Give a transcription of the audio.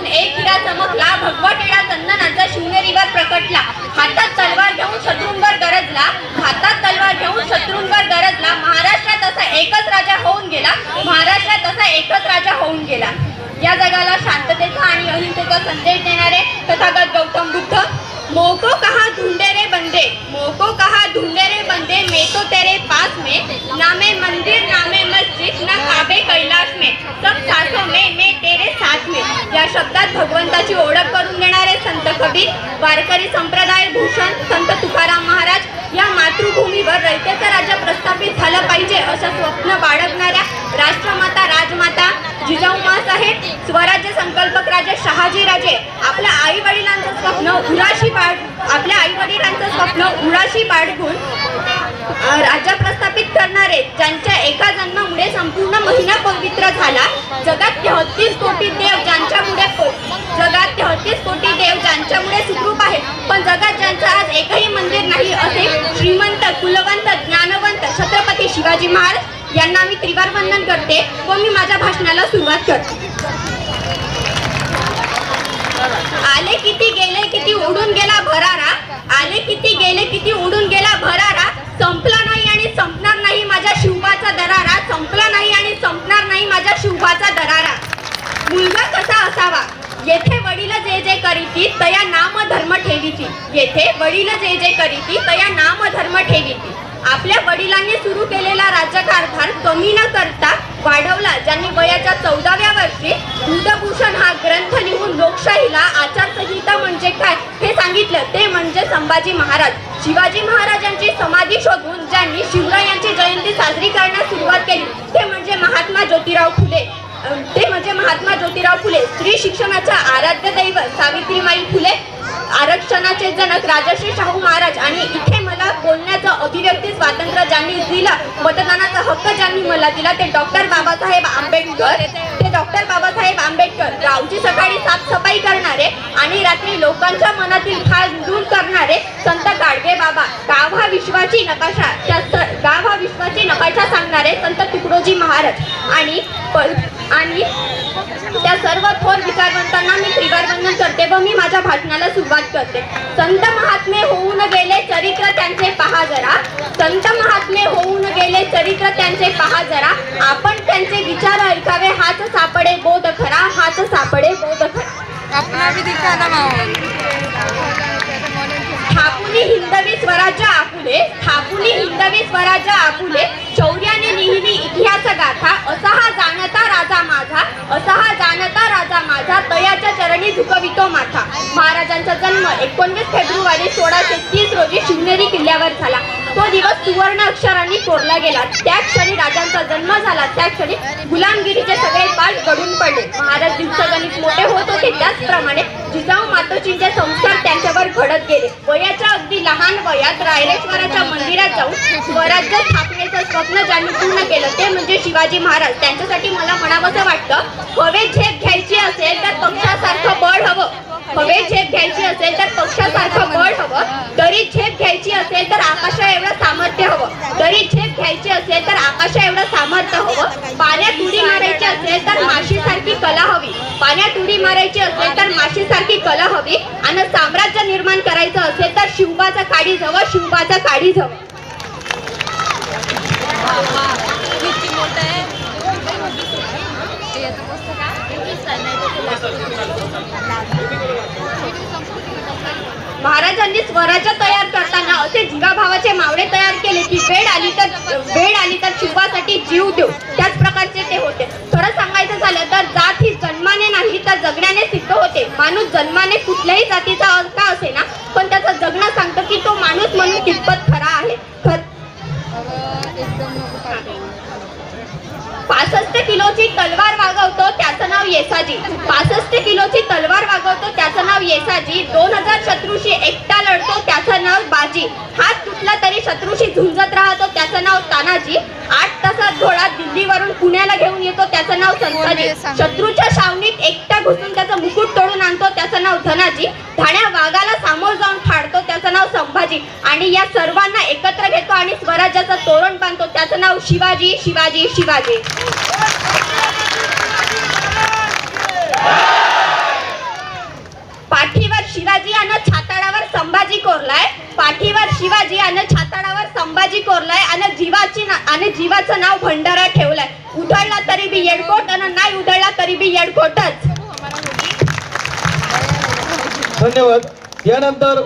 घेऊन एक हिरा चमकला भगवा टेढा चंदनाचा शिवनेरीवर प्रकटला. हातात तलवार घेऊन शत्रूंवर गरजला. हातात तलवार घेऊन शत्रूंवर गरजला. महाराष्ट्रात असा एकच राजा होऊन गेला. महाराष्ट्रात असा एकच राजा होऊन गेला. या जगाला शांततेचा आणि अहिंसेचा संदेश देणारे तथागत गौतम बुद्ध मोको कहा ढूंढे रे बंदे मोको कहा ढूंढे रे बंदे मैं तो तेरे पास में नामे मंदिर नामे मस्जिद ना काबे कैलाश में सब साथों में मैं तेरे साथ में या शब्दात भगवंताची ओळख करून देणारे संत कबीर वारकरी संप्रदाय भूषण संत तुकाराम महाराज या मातृभूमीवर रयतेचं राज्य प्रस्थापित झालं पाहिजे असं स्वप्न बाळगणाऱ्या राष्ट्रमाता राजमाता जिजाऊ आहे स्वराज्य संकल्पक राजे शहाजी राजे आपल्या आई वडिलांचं स्वप्न उराशी बाळ आपल्या आई वडिलांचं स्वप्न उराशी बाळगून राजा प्रस्थापित करणारे ज्यांच्या एका जन्मामुळे संपूर्ण महिना पवित्र झाला जगात तेहतीस कोटी देव ज्यांच्यामुळे जगात तेहतीस कोटी देव ज्यांच्यामुळे सुखरूप आहे पण जगात ज्यांचं आज एकही मंदिर नाही असे श्रीमंत कुलवंत ज्ञानवंत छत्रपती शिवाजी महाराज यांना मी त्रिवार वंदन करते व मी माझ्या भाषणाला सुरुवात करते. आले किती गेले किती उडून गेला भरारा आले किती करीती तया नाम धर्म ठेवीती. येथे वडील जे जे करीती तया नाम धर्म ठेवीती. आपल्या वडिलांनी सुरू केलेला राज्यकारभार कमी न करता वाढवला ज्यांनी वयाच्या चौदाव्या वर्षी बुधभूषण हा ग्रंथ लिहून लोकशाहीला आचारसंहिता म्हणजे काय हे सांगितलं ते म्हणजे संभाजी महाराज. शिवाजी महाराजांची समाधी शोधून ज्यांनी शिवरायांची जयंती साजरी करण्यास सुरुवात केली ते म्हणजे महात्मा ज्योतिराव फुले. ते म्हणजे महात्मा ज्योतिराव फुले. स्त्री शिक्षणाच्या सावित्रीबाई फुले आरक्षणाचे जनक राजश्री शाहू महाराज. आणि इथे मला बोलण्याचं अभिव्यक्ती स्वातंत्र्य ज्यांनी दिलं मतदानाचा हक्क ज्यांनी मला दिला ते डॉक्टर बाबासाहेब आंबेडकर. ते डॉक्टर बाबासाहेब आंबेडकर. गावची सकाळी साफसफाई करणारे आणि रात्री लोकांच्या मनातील भाग दूर करणारे संत थोर मी त्रिवार वंदन करते. व मी माझ्या भाषणाला सुरुवात करते. संत महात्मे होऊन गेले चरित्र त्यांचे पहा जरा. संत महात्मे होऊन गेले चरित्र त्यांचे पहा जरा. आपण त्यांचे विचार ऐकावे हाच सापडे बोध खरा हाच सापडे बोध खरा. अपना हिंदवी स्वराज्य आपुले. थापुनी स्वराज्य आपुले शौर्याने लिहिली इतिहास गाथा असा हा जाणता राजा माझा असा हा जाणता राजा माझा तयाच्या चरणी झुकवितो माथा. महाराजांचा जन्म एकोणवीस फेब्रुवारी सोळाशे तीस रोजी शिवनेरी किल्ल्यावर झाला. तो दिवस सुवर्ण अक्षरांनी कोरला गेला. त्या क्षणी राजा जन्म झाला. त्या क्षणी गुलामगिरीचे सगळे पाठ गडून पडले. महाराज दिवसागणिक मोठे होत होते. त्याचप्रमाणे जिजाऊ मातोजींचे संस्कार त्यांच्यावर घडत गेले. वयाच्या अगदी लहान वयात रायरेश्वराच्या मंदिरात जाऊन स्वराज्य स्थापनेचं स्वप्न ज्यांनी पूर्ण केलं ते म्हणजे शिवाजी महाराज. त्यांच्यासाठी मला म्हणावंसं वाटतं हवे झेप घ्यायची असेल तर पक्षासारखं बळ हवं. हवे झेप हवं पाण्यात उडी मारायची असेल तर माशीसारखी कला हवी. पाण्यात उडी मारायची असेल तर माशीसारखी कला हवी. आणि साम्राज्य निर्माण करायचं असेल तर शिवबाचा काढीज जवळ शिवबाचा काढीज जवळ महाराजांनी स्वराज्य तयार करताना असे जीवाभावाचे मावळे तयार केले की वेळ आली तर वेळ आली तर शिवासाठी जीव देऊ. त्याच प्रकारचे ते होते. थोडं सांगायचं झालं तर जात ही जन्माने नाही तर जगण्याने सिद्ध होते. माणूस जन्माने कुठल्याही जातीचा का असे ना पण त्याचं जगणं सांगतं की तो माणूस म्हणून कितपत खरा आहे. खर पासष्ट किलोची तलवार वागवतो त्याचं नाव येसाजी. पासष्ट किलोची तलवार वागवतो त्याचं नाव येसाजी. दोन हजार शत्रूशी एकटा लढतो बाजी हात तुटला तरी शत्रूशी झुंजत राहतो त्याचं नाव तानाजी. आठ तासात घोडा दिल्लीवरून पुण्याला घेऊन येतो त्याचं नाव संताजी. शत्रूच्या शावणीत एकटा घुसून त्याचं मुकुट तोडून आणतो त्याचं नाव धनाजी. धाण्या वाघाला सामोर जाऊन फाडतो त्याचं नाव संभाजी. आणि या सर्वांना एकत्र घेतो आणि स्वराज्याचं तोरण बांधतो त्याचं नाव शिवाजी शिवाजी शिवाजी. शिवाजी आणि छाताडावर संभाजी कोरलाय आणि जीवाची ना- आणि जीवाचं नाव भंडारा ठेवलंय. उधळला तरी बी येडकोट आणि नाही उधळला तरी बी येडकोटच. धन्यवाद. यानंतर